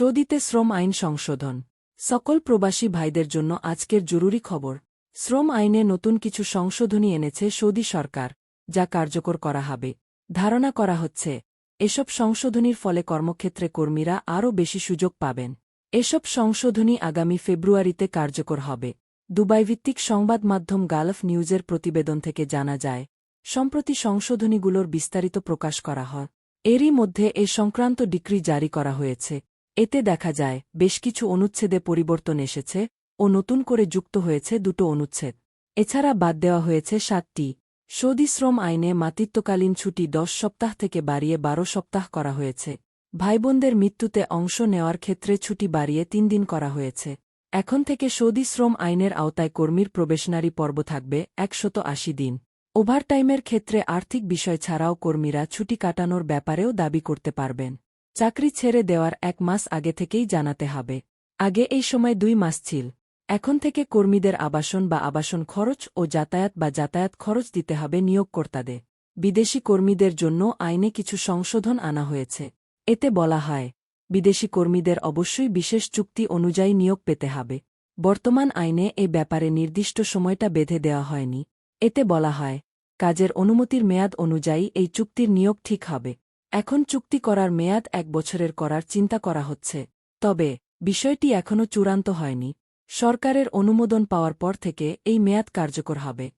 সৌদিতে শ্রম আইন সংশোধন। সকল প্রবাসী ভাইদের জন্য আজকের জরুরি খবর। শ্রম আইনে নতুন কিছু সংশোধনী এনেছে সৌদি সরকার, যা কার্যকর করা হবে। ধারণা করা হচ্ছে, এসব সংশোধনীর ফলে কর্মক্ষেত্রে কর্মীরা আরও বেশি সুযোগ পাবেন। এসব সংশোধনী আগামী ফেব্রুয়ারিতে কার্যকর হবে। দুবাইভিত্তিক সংবাদ মাধ্যম গালফ নিউজের প্রতিবেদন থেকে জানা যায়, সম্প্রতি সংশোধনীগুলোর বিস্তারিত প্রকাশ করা হয়। এরই মধ্যে এ সংক্রান্ত ডিক্রি জারি করা হয়েছে। এতে দেখা যায়, বেশ কিছু অনুচ্ছেদে পরিবর্তন এসেছে ও নতুন করে যুক্ত হয়েছে দুটো অনুচ্ছেদ। এছাড়া বাদ দেওয়া হয়েছে সাতটি। সৌদি শ্রম আইনে মাতৃত্বকালীন ছুটি দশ সপ্তাহ থেকে বাড়িয়ে বারো সপ্তাহ করা হয়েছে। ভাইবোনদের মৃত্যুতে অংশ নেওয়ার ক্ষেত্রে ছুটি বাড়িয়ে তিন দিন করা হয়েছে। এখন থেকে সৌদি শ্রম আইনের আওতায় কর্মীর প্রবেশনারী পর্ব থাকবে একশত আশি দিন। ওভারটাইমের ক্ষেত্রে আর্থিক বিষয় ছাড়াও কর্মীরা ছুটি কাটানোর ব্যাপারেও দাবি করতে পারবেন। চাকরি ছেড়ে দেওয়ার এক মাস আগে থেকেই জানাতে হবে। আগে এই সময় দুই মাস ছিল। এখন থেকে কর্মীদের আবাসন বা আবাসন খরচ ও যাতায়াত বা যাতায়াত খরচ দিতে হবে নিয়োগকর্তাদের। বিদেশি কর্মীদের জন্য আইনে কিছু সংশোধন আনা হয়েছে। এতে বলা হয়, বিদেশি কর্মীদের অবশ্যই বিশেষ চুক্তি অনুযায়ী নিয়োগ পেতে হবে। বর্তমান আইনে এ ব্যাপারে নির্দিষ্ট সময়টা বেঁধে দেওয়া হয়নি। এতে বলা হয়, কাজের অনুমতির মেয়াদ অনুযায়ী এই চুক্তির নিয়োগ ঠিক হবে। এখন চুক্তি করার মেয়াদ এক বছরের করার চিন্তা করা হচ্ছে। তবে, বিষয়টি এখনও চূড়ান্ত হয়নি। সরকারের অনুমোদন পাওয়ার পর থেকে এই মেয়াদ কার্যকর হবে।